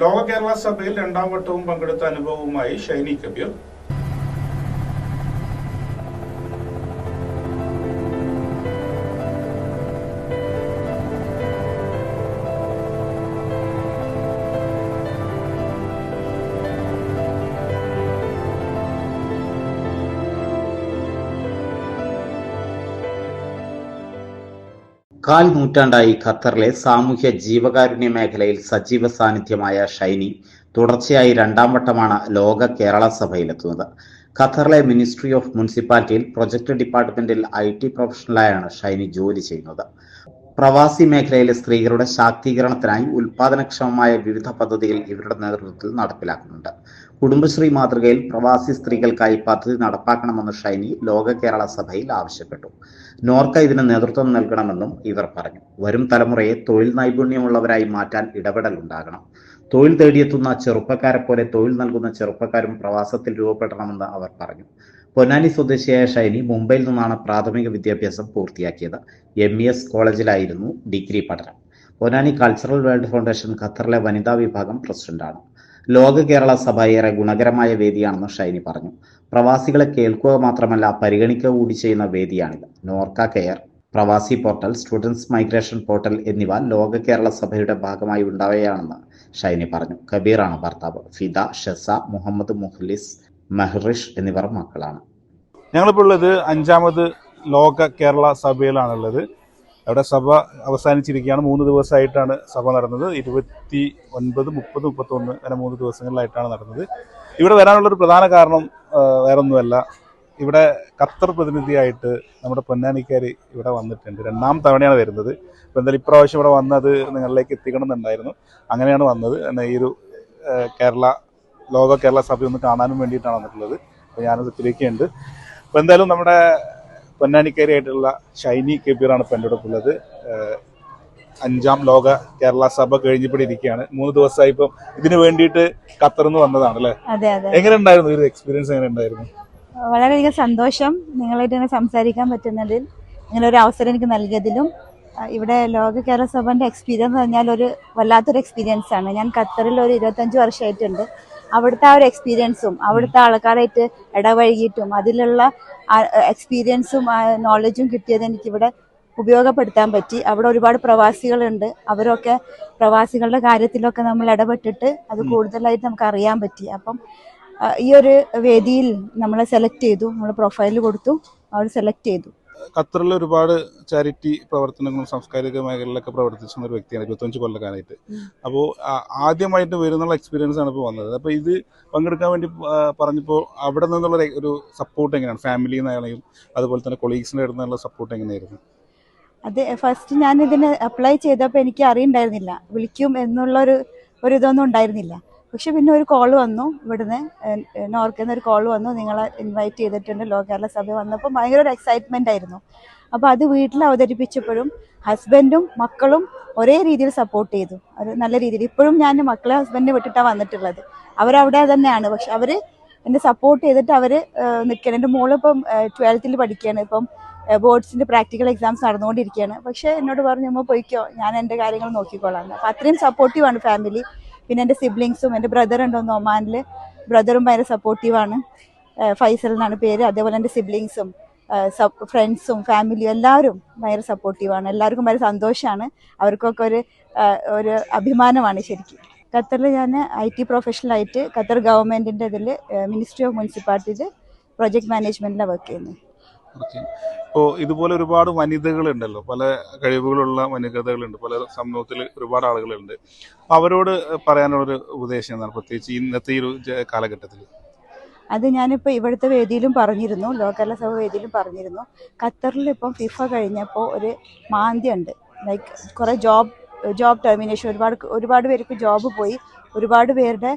ലോക കേരള സഭയിൽ രണ്ടാം വട്ടവും പങ്കെടുത്ത അനുഭവവുമായി ഷൈനി കബീർ കാൽ നൂറ്റാണ്ടായി ഖത്തറിലെ സാമൂഹ്യ ജീവകാരുണ്യ മേഖലയിൽ സജീവ സാന്നിധ്യമായ ഷൈനി തുടർച്ചയായി രണ്ടാം വട്ടമാണ് ലോക കേരള സഭയിലെത്തുന്നത്. ഖത്തറിലെ മിനിസ്ട്രി ഓഫ് മുനിസിപ്പാലിറ്റിയിൽ പ്രൊജക്ട് ഡിപ്പാർട്ട്മെന്റിൽ ഐ ടി പ്രൊഫഷണലായാണ് ഷൈനി ജോലി ചെയ്യുന്നത്. പ്രവാസി മേഖലയിലെ സ്ത്രീകളുടെ ശാക്തീകരണത്തിനായി ഉൽപാദനക്ഷമമായ വിവിധ പദ്ധതികൾ ഇവരുടെ നേതൃത്വത്തിൽ നടപ്പിലാക്കുന്നുണ്ട്. കുടുംബശ്രീ മാതൃകയിൽ പ്രവാസി സ്ത്രീകൾക്കായി പദ്ധതി നടപ്പാക്കണമെന്ന് ഷൈനി ലോക കേരള സഭയിൽ ആവശ്യപ്പെട്ടു. നോർക്ക ഇതിന് നേതൃത്വം നൽകണമെന്നും ഇവർ പറഞ്ഞു. വരും തലമുറയെ തൊഴിൽ നൈപുണ്യമുള്ളവരായി മാറ്റാൻ ഇടപെടൽ ഉണ്ടാകണം. തൊഴിൽ തേടിയെത്തുന്ന ചെറുപ്പക്കാരെ പോലെ തൊഴിൽ നൽകുന്ന ചെറുപ്പക്കാരും പ്രവാസത്തിൽ രൂപപ്പെടണമെന്ന് അവർ പറഞ്ഞു. പൊന്നാനി സ്വദേശിയായ ഷൈനി മുംബൈയിൽ നിന്നാണ് പ്രാഥമിക വിദ്യാഭ്യാസം പൂർത്തിയാക്കിയത്. എം ഇ എസ് കോളേജിലായിരുന്നു ഡിഗ്രി പഠനം. പൊന്നാനി കൾച്ചറൽ വേൾഡ് ഫൗണ്ടേഷൻ ഖത്തറിലെ വനിതാ വിഭാഗം പ്രസിഡന്റാണ്. ലോക കേരള സഭ ഏറെ ഗുണകരമായ വേദിയാണെന്ന് ഷൈനി പറഞ്ഞു. പ്രവാസികളെ കേൾക്കുക മാത്രമല്ല പരിഗണിക്കുക കൂടി ചെയ്യുന്ന വേദിയാണിത്. നോർക്ക കെയർ പ്രവാസി പോർട്ടൽ സ്റ്റുഡൻസ് മൈഗ്രേഷൻ പോർട്ടൽ എന്നിവ ലോക കേരള സഭയുടെ ഭാഗമായി ഉണ്ടാവുകയാണെന്ന് ഷൈനി പറഞ്ഞു. കബീറാണ് ഭർത്താവ്. ഫിദ ഷെസ മുഹമ്മദ് മുഹ്ലിസ് മെഹ്റിഷ് എന്നിവർ മക്കളാണ്. ഞങ്ങളിപ്പോൾ ഉള്ളത് അഞ്ചാമത് ലോക കേരള സഭയിലാണുള്ളത്. അവിടെ സഭ അവസാനിച്ചിരിക്കുകയാണ്. മൂന്ന് ദിവസമായിട്ടാണ് സഭ നടന്നത്. ഇരുപത്തി ഒൻപത് മുപ്പത് മുപ്പത്തൊന്ന് അങ്ങനെ മൂന്ന് ദിവസങ്ങളിലായിട്ടാണ് നടന്നത്. ഇവിടെ വരാനുള്ളൊരു പ്രധാന കാരണം വേറൊന്നുമല്ല. ഇവിടെ ഖത്തർ പ്രതിനിധിയായിട്ട് നമ്മുടെ പൊന്നാനിക്കാർ ഇവിടെ വന്നിട്ടുണ്ട്. രണ്ടാം തവണയാണ് വരുന്നത്. അപ്പോൾ എന്തായാലും ഇപ്രാവശ്യം ഇവിടെ വന്നത് നിങ്ങളിലേക്ക് എത്തിക്കണം എന്നുണ്ടായിരുന്നു അങ്ങനെയാണ് വന്നത്. എന്നാൽ ഈ ഒരു കേരള ലോക കേരള സഭ ഒന്ന് കാണാനും വേണ്ടിയിട്ടാണ് വന്നിട്ടുള്ളത്. അപ്പോൾ ഞാനത് തിരിക്കുന്നുണ്ട് അപ്പോൾ എന്തായാലും നമ്മുടെ പൊന്നാനിക്കാരിയായിട്ടുള്ള ഷൈനി കബീറാണ് ഇപ്പം എന്റെ കൂടെ ഉള്ളത്. അഞ്ചാം ലോക കേരള സഭ കഴിഞ്ഞപ്പോൾ ഇരിക്കുകയാണ് മൂന്ന് ദിവസമായി ഇപ്പം ഇതിനു വേണ്ടിയിട്ട് ഖത്തർന്ന് വന്നതാണ് അല്ലേ എങ്ങനെ ഉണ്ടായിരുന്നു ഒരു എക്സ്പീരിയൻസ് എങ്ങനെ ഉണ്ടായിരുന്നു വളരെയധികം സന്തോഷം നിങ്ങളായിട്ട് ഇങ്ങനെ സംസാരിക്കാൻ പറ്റുന്നതിൽ. ഇങ്ങനെ ഒരു അവസരം എനിക്ക് നൽകിയതിലും ഇവിടെ ലോക കേരള സഭന്റെ എക്സ്പീരിയൻസ് പറഞ്ഞാൽ ഒരു വല്ലാത്തൊരു എക്സ്പീരിയൻസ് ആണ്. ഞാൻ ഖത്തറിൽ ഒരു ഇരുപത്തഞ്ച് വർഷമായിട്ടുണ്ട്. അവിടുത്തെ ആ ഒരു എക്സ്പീരിയൻസും അവിടുത്തെ ആൾക്കാരായിട്ട് ഇടപഴകിയിട്ടും അതിലുള്ള എക്സ്പീരിയൻസും നോളജും കിട്ടിയത് എനിക്കിവിടെ ഉപയോഗപ്പെടുത്താൻ പറ്റി. അവിടെ ഒരുപാട് പ്രവാസികളുണ്ട്. അവരൊക്കെ പ്രവാസികളുടെ കാര്യത്തിലൊക്കെ നമ്മൾ ഇടപെട്ടിട്ട് അത് കൂടുതലായിട്ട് നമുക്ക് അറിയാൻ പറ്റി. അപ്പം ഈ ഒരു വേദിയിൽ നമ്മളെ സെലക്ട് ചെയ്തു നമ്മൾ പ്രൊഫൈൽ കൊടുത്തു അവർ സെലക്ട് ചെയ്തു. ഖത്തറിൽ ഒരുപാട് ചാരിറ്റി പ്രവർത്തനങ്ങളും സാംസ്കാരിക മേഖലയിലൊക്കെ പ്രവർത്തിച്ചിരുന്ന ഒരു വ്യക്തിയാണ് ഇരുപത്തഞ്ച് കൊല്ലക്കാലായിട്ട് ഉം. അപ്പോൾ ആദ്യമായിട്ട് വരുന്നുള്ള എക്സ്പീരിയൻസ് ആണ് ഇപ്പോൾ വന്നത്. അപ്പോൾ ഇത് പങ്കെടുക്കാൻ വേണ്ടി പറഞ്ഞപ്പോൾ അവിടെ നിന്നുള്ള ഒരു- ഒരു സപ്പോർട്ട് എങ്ങനെയാണ്? ഫാമിലിയിൽ നിന്നാണെങ്കിലും അതുപോലെ തന്നെ കൊളീഗ്സിന്റെ അടുത്ത് നിന്നുള്ള സപ്പോർട്ട് എങ്ങനെയായിരുന്നു? അത് ഫസ്റ്റ് ഞാൻ ഇതിന് അപ്ലൈ ചെയ്തപ്പോൾ എനിക്ക് അറിയണ്ടായിരുന്നില്ല വിളിക്കും എന്നുള്ള ഒരു ഒരു ഇതൊന്നും ഉണ്ടായിരുന്നില്ല. പക്ഷെ പിന്നെ ഒരു കോൾ വന്നു. ഇവിടുന്ന് നോർക്കിൽ ഒരു കോൾ വന്നു. നിങ്ങളെ ഇൻവൈറ്റ് ചെയ്തിട്ടുണ്ട്. ലോ കേരള സഭ വന്നപ്പോൾ ഭയങ്കര ഒരു എക്സൈറ്റ്മെന്റ് ആയിരുന്നു. അപ്പോൾ അത് വീട്ടിൽ അവതരിപ്പിച്ചപ്പോഴും ഹസ്ബൻഡും മക്കളും ഒരേ രീതിയിൽ സപ്പോർട്ട് ചെയ്തു. ഒരു നല്ല രീതിയിൽ. ഇപ്പോഴും ഞാൻ മക്കളെ ഹസ്ബൻഡിനെ വിട്ടിട്ടാണ് വന്നിട്ടുള്ളത്. അവരവിടെ തന്നെയാണ്. പക്ഷെ അവർ എന്നെ സപ്പോർട്ട് ചെയ്തിട്ട് അവർ നിൽക്കണം എന്റെ മോളിപ്പം ട്വൽത്തിൽ പഠിക്കുകയാണ്. ഇപ്പം ബോർഡ്സിന്റെ പ്രാക്ടിക്കൽ എക്സാംസ് നടന്നുകൊണ്ടിരിക്കുകയാണ്. പക്ഷേ എന്നോട് പറഞ്ഞു നമ്മൾ പോയിക്കോ. ഞാൻ എന്റെ കാര്യങ്ങൾ നോക്കിക്കോളാം. അപ്പം അത്രയും സപ്പോർട്ടീവാണ് ഫാമിലി പിന്നെ എന്റെ സിബ്ലിങ്സും എന്റെ ബ്രദർ ഉണ്ടോന്ന് ഒമാനിൽ ബ്രദറും ഭയങ്കര സപ്പോർട്ടീവാണ് ഫൈസൽ എന്നാണ് പേര്. അതേപോലെ എന്റെ സിബ്ലിങ്സും ഫ്രണ്ട്സും ഫാമിലിയും എല്ലാവരും ഭയങ്കര സപ്പോർട്ടീവാണ് എല്ലാവർക്കും ഭയങ്കര സന്തോഷമാണ് അവർക്കൊക്കെ ഒരു ഒരു അഭിമാനമാണ് ശരിക്കും. ഖത്തറിൽ ഞാൻ ഐ ടി പ്രൊഫഷണലായിട്ട് ഖത്തർ ഗവൺമെന്റിന്റെ ഇതിൽ മിനിസ്ട്രി ഓഫ് മുനിസിപ്പാലിറ്റിയിൽ പ്രൊജക്ട് മാനേജ്മെന്റിലാണ് വർക്ക് ചെയ്യുന്നത് ഇപ്പോൾ ഇതുപോലെ ഒരുപാട് വനിതകളുണ്ടല്ലോ. പല കഴിവുകളുള്ള വനിതകളുണ്ട്. പല സമൂഹത്തിൽ ഒരുപാട് ആളുകളുണ്ട്. അവരോട് പറയാനുള്ളൊരു ഉപദേശം എന്താണ്? പ്രത്യേകിച്ച് ഇന്നത്തെ ഈ ഒരു കാലഘട്ടത്തിൽ അത് ഞാനിപ്പോൾ ഇവിടുത്തെ വേദിയിലും പറഞ്ഞിരുന്നു. ലോകകല സഭ വേദിയിലും പറഞ്ഞിരുന്നു. ഖത്തറിൽ ഇപ്പം ഫിഫ കഴിഞ്ഞപ്പോൾ ഒരു മാന്ദ്യമുണ്ട് ലൈക്ക് കുറേ ജോബ് ജോബ് ടെർമിനേഷൻ ഒരുപാട് ഒരുപാട് പേർക്ക് ജോബ് പോയി. ഒരുപാട് പേരുടെ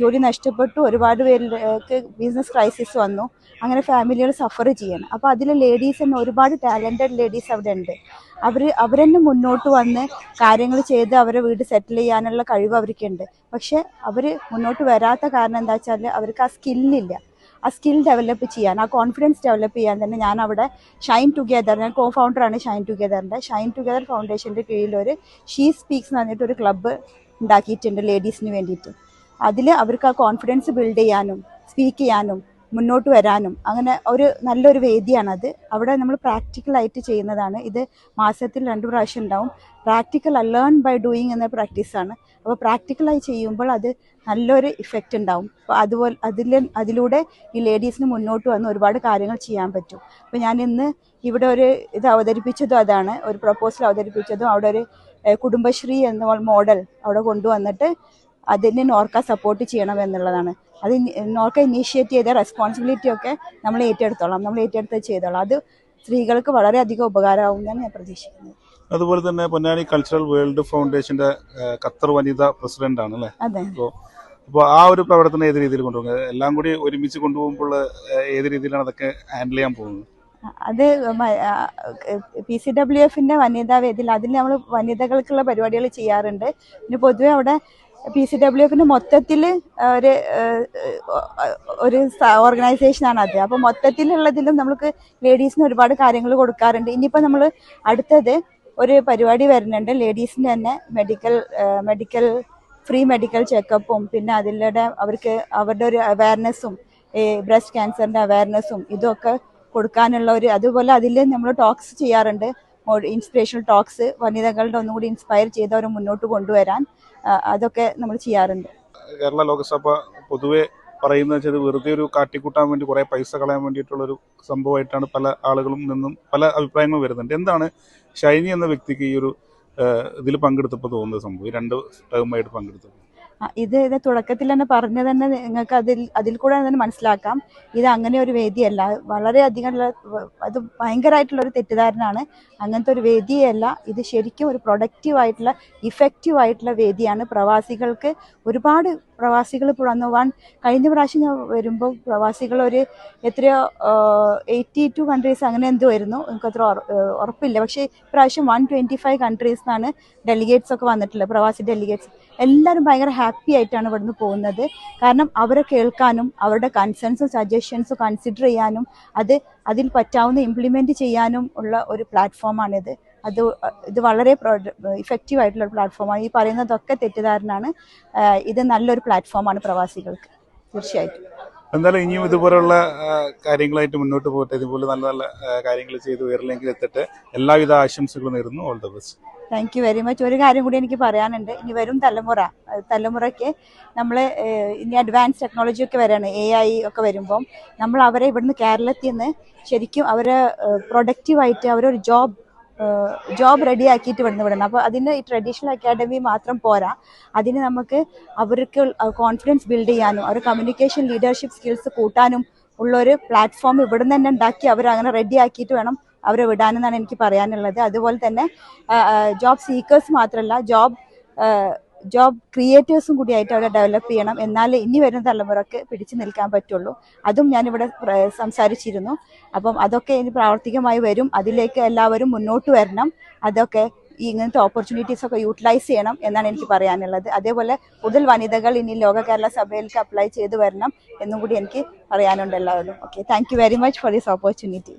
ജോലി നഷ്ടപ്പെട്ടു. ഒരുപാട് പേർക്ക് ബിസിനസ് ക്രൈസിസ് വന്നു. അങ്ങനെ ഫാമിലികൾ സഫർ ചെയ്യണം. അപ്പോൾ അതിൽ ലേഡീസ് തന്നെ ഒരുപാട് ടാലന്റഡ് ലേഡീസ് അവിടെ ഉണ്ട്. അവർ അവരെന്നെ മുന്നോട്ട് വന്ന് കാര്യങ്ങൾ ചെയ്ത് അവരെ വീട് സെറ്റിൽ ചെയ്യാനുള്ള കഴിവ് അവർക്കുണ്ട് പക്ഷെ അവർ മുന്നോട്ട് വരാത്ത കാരണം എന്താ വെച്ചാൽ അവർക്ക് ആ സ്കില്ലില്ല ആ സ്കിൽ ഡെവലപ്പ് ചെയ്യാൻ ആ കോൺഫിഡൻസ് ഡെവലപ്പ് ചെയ്യാൻ തന്നെ ഞാൻ അവിടെ ഷൈൻ ടുഗെദർ ഞാൻ കോ ഫൗണ്ടറാണ് ഷൈൻ ടുഗെദറിന്റെ ഷൈൻ ടുഗെദർ ഫൗണ്ടേഷന്റെ കീഴിൽ ഒരു ഷീ സ്പീക്സ് എന്ന് പറഞ്ഞിട്ട് ഒരു ക്ലബ്ബ് ഉണ്ടാക്കിയിട്ടുണ്ട് ലേഡീസിന് വേണ്ടിയിട്ട്. അതിൽ അവർക്ക് ആ കോൺഫിഡൻസ് ബിൽഡ് ചെയ്യാനും സ്പീക്ക് ചെയ്യാനും മുന്നോട്ട് വരാനും അങ്ങനെ ഒരു നല്ലൊരു വേദിയാണത്. അവിടെ നമ്മൾ പ്രാക്ടിക്കലായിട്ട് ചെയ്യുന്നതാണ്. ഇത് മാസത്തിൽ രണ്ട് പ്രാവശ്യം ഉണ്ടാവും. പ്രാക്ടിക്കൽ ലേൺ ബൈ ഡൂയിങ് എന്ന പ്രാക്ടീസാണ് അപ്പോൾ പ്രാക്ടിക്കലായി ചെയ്യുമ്പോൾ അത് നല്ലൊരു ഇഫക്റ്റ് ഉണ്ടാവും. അപ്പോൾ അതുപോലെ അതിൽ അതിലൂടെ ഈ ലേഡീസിന് മുന്നോട്ട് വന്ന് ഒരുപാട് കാര്യങ്ങൾ ചെയ്യാൻ പറ്റും. അപ്പോൾ ഞാൻ ഇന്ന് ഇവിടെ ഒരു ഇത് അവതരിപ്പിച്ചതും അതാണ്. ഒരു പ്രപ്പോസൽ അവതരിപ്പിച്ചതും അവിടെ ഒരു കുടുംബശ്രീ എന്ന മോഡൽ അവിടെ കൊണ്ടുവന്നിട്ട് അതിന് നോർക്ക സപ്പോർട്ട് ചെയ്യണം എന്നുള്ളതാണ്. അത് നോർക്ക ഇനീഷ്യേറ്റ് ചെയ്ത റെസ്പോൺസിബിലിറ്റി ഒക്കെ നമ്മൾ ഏറ്റെടുത്തോളാം. നമ്മൾ ഏറ്റെടുത്ത് ചെയ്തോളാം. അത് സ്ത്രീകൾക്ക് വളരെയധികം ഉപകാരമാവും എന്നാണ് ഞാൻ പ്രതീക്ഷിക്കുന്നത്. അതുപോലെ തന്നെ പൊന്നാനി കൾച്ചറൽ വേൾഡ് ഫൗണ്ടേഷന്റെ ഖത്തർ വനിതാ പ്രസിഡന്റ് ആണ് അല്ലേ? അതെ. അപ്പോൾ ആ ഒരു പ്രവർത്തനം ഏത് രീതിയിൽ കൊണ്ടുപോകുന്നത്? എല്ലാം കൂടി ഒരുമിച്ച് കൊണ്ടുപോകുമ്പോൾ ഏത് രീതിയിലാണ് അതൊക്കെ ഹാൻഡിൽ ചെയ്യാൻ പോകുന്നത്? അത് പി സി ഡബ്ല്യു എഫിന്റെ വനിതാ വേദിയിൽ അതിൽ നമ്മൾ വനിതകൾക്കുള്ള പരിപാടികൾ ചെയ്യാറുണ്ട്. പിന്നെ പൊതുവെ അവിടെ പി സി ഡബ്ല്യു എഫിന്റെ മൊത്തത്തിൽ ഒരു ഒരു ഓർഗനൈസേഷനാണ് അത്. അപ്പോൾ മൊത്തത്തിലുള്ളതിലും നമുക്ക് ലേഡീസിന് ഒരുപാട് കാര്യങ്ങൾ കൊടുക്കാറുണ്ട്. ഇനിയിപ്പോൾ നമ്മൾ അടുത്തത് ഒരു പരിപാടി വരുന്നുണ്ട്. ലേഡീസിന് തന്നെ മെഡിക്കൽ മെഡിക്കൽ ഫ്രീ മെഡിക്കൽ ചെക്കപ്പും പിന്നെ അതിലൂടെ അവർക്ക് അവരുടെ ഒരു അവയർനെസ്സും ഈ ബ്രസ്റ്റ് ക്യാൻസറിന്റെ അവയർനെസ്സും ഇതൊക്കെ കൊടുക്കാനുള്ള ഒരു അതുപോലെ അതിൽ നമ്മൾ ടോക്സ് ചെയ്യാറുണ്ട്. ഇൻസ്പിറേഷണൽ ടോക്സ് വനിതകളുടെ ഒന്നും കൂടി ഇൻസ്പയർ ചെയ്ത് അവരെ മുന്നോട്ട് കൊണ്ടുവരാൻ അതൊക്കെ നമ്മൾ ചെയ്യാറുണ്ട്. കേരള ലോകസഭ പൊതുവെ പറയുന്നത് വെച്ചാൽ വെറുതെ ഒരു കാട്ടിക്കൂട്ടാൻ വേണ്ടി കുറെ പൈസ കളയാൻ വേണ്ടിയിട്ടുള്ള ഒരു സംഭവമായിട്ടാണ് പല ആളുകളും നിന്നും പല അഭിപ്രായങ്ങളും വരുന്നുണ്ട്. എന്താണ് ഷൈനി എന്ന വ്യക്തിക്ക് ഈ ഒരു ഇതിൽ പങ്കെടുത്തപ്പോൾ തോന്നുന്ന സംഭവം? രണ്ട് ടേമായിട്ട് പങ്കെടുത്തത് ഇത് ഇത് തുടക്കത്തിൽ തന്നെ പറഞ്ഞു തന്നെ നിങ്ങൾക്ക് അതിൽ അതിൽ കൂടെ തന്നെ മനസ്സിലാക്കാം. ഇത് അങ്ങനെ ഒരു വേദിയല്ല. വളരെയധികം അത് ഭയങ്കരമായിട്ടുള്ള ഒരു തെറ്റിദ്ധാരണയാണ്. അങ്ങനത്തെ ഒരു വേദിയല്ല. ഇത് ശരിക്കും ഒരു പ്രൊഡക്റ്റീവ് ആയിട്ടുള്ള ഇഫക്റ്റീവ് ആയിട്ടുള്ള വേദിയാണ്. പ്രവാസികൾക്ക് ഒരുപാട് പ്രവാസികൾ ഇപ്പോൾ വന്നു. വൺ കഴിഞ്ഞ പ്രാവശ്യം ഞാൻ വരുമ്പോൾ പ്രവാസികൾ ഒരു എത്രയോ എയ്റ്റി ടു കൺട്രീസ് അങ്ങനെ എന്തോ ആയിരുന്നു. എനിക്ക് അത്ര ഉറപ്പില്ല. പക്ഷേ ഇപ്രാവശ്യം വൺ ട്വന്റി ഫൈവ് കൺട്രീസ് നിന്നാണ് ഡെലിഗേറ്റ്സ് ഒക്കെ വന്നിട്ടുള്ളത്. പ്രവാസി ഡെലിഗേറ്റ്സ് എല്ലാവരും ഭയങ്കര ഹാപ്പി ആയിട്ടാണ് ഇവിടുന്ന് പോകുന്നത്. കാരണം അവരെ കേൾക്കാനും അവരുടെ കൺസേൺസും സജഷൻസും കൺസിഡർ ചെയ്യാനും അത് അതിൽ പറ്റാവുന്ന ഇംപ്ലിമെന്റ് ചെയ്യാനും ഉള്ള ഒരു പ്ലാറ്റ്ഫോമാണിത് അത് ഇത് വളരെ ഇഫക്റ്റീവ് ആയിട്ടുള്ള ഒരു പ്ലാറ്റ്ഫോമാണ് ഈ പറയുന്നതൊക്കെ തെറ്റിദ്ധാരണയാണ്. ഇത് നല്ലൊരു പ്ലാറ്റ്ഫോമാണ് പ്രവാസികൾക്ക്. തീർച്ചയായിട്ടും. എന്തായാലും ഇനിയും ഇതുപോലുള്ള കാര്യങ്ങളായിട്ട് മുന്നോട്ട് പോകട്ടെ. ഇതുപോലെ നല്ല നല്ല കാര്യങ്ങൾ ചെയ്ത് ഉയർലെങ്കിൽ എത്തട്ടെ. എല്ലാവിധ ആശംസകളും നേരുന്നു. All the best thank you very much ഒരു കാര്യം കൂടി എനിക്ക് പറയാനുണ്ട്. ഇനി വരും തലമുറ. തലമുറയ്ക്ക് നമ്മൾ ഇനി അഡ്വാൻസ് ടെക്നോളജി ഒക്കെ വരാണ്. എ ഐ ഒക്കെ വരുമ്പം നമ്മൾ അവരെ ഇവിടുന്ന് കേരളത്തിൽ നിന്ന് ശരിക്കും അവരെ പ്രൊഡക്റ്റീവായിട്ട് അവരൊരു ജോബ് ജോബ് റെഡി ആക്കിയിട്ട് ഇവിടുന്ന് വിടണം. അപ്പോൾ അതിന് ഈ ട്രഡീഷണൽ അക്കാഡമി മാത്രം പോരാ. അതിന് നമുക്ക് അവർക്ക് കോൺഫിഡൻസ് ബിൽഡ് ചെയ്യാനും അവരുടെ കമ്മ്യൂണിക്കേഷൻ ലീഡർഷിപ്പ് സ്കിൽസ് കൂട്ടാനും ഉള്ളൊരു പ്ലാറ്റ്ഫോം ഇവിടുന്ന് തന്നെ ഉണ്ടാക്കി അവരങ്ങനെ റെഡി ആക്കിയിട്ട് വേണം അവരെ വിടാനെന്നാണ് എനിക്ക് പറയാനുള്ളത്. അതുപോലെ തന്നെ ജോബ് സീക്കേഴ്സ് മാത്രമല്ല ജോബ് ജോബ് ക്രിയേറ്റേഴ്സും കൂടിയായിട്ട് അവരെ ഡെവലപ്പ് ചെയ്യണം. എന്നാലേ ഇനി വരുന്ന തലമുറയ്ക്ക് പിടിച്ചു നിൽക്കാൻ പറ്റുള്ളൂ. അതും ഞാനിവിടെ സംസാരിച്ചിരുന്നു. അപ്പം അതൊക്കെ ഇനി പ്രാവർത്തികമായി വരും. അതിലേക്ക് എല്ലാവരും മുന്നോട്ട് വരണം. അതൊക്കെ ഈ ഇങ്ങനത്തെ ഓപ്പർച്യൂണിറ്റീസ് ഒക്കെ യൂട്ടിലൈസ് ചെയ്യണം എന്നാണ് എനിക്ക് പറയാനുള്ളത്. അതേപോലെ കൂടുതൽ വനിതകൾ ഇനി ലോക കേരള സഭയിലേക്ക് അപ്ലൈ ചെയ്ത് വരണം എന്നും കൂടി എനിക്ക് പറയാനുണ്ട് എല്ലാവരും okay thank very much for this opportunity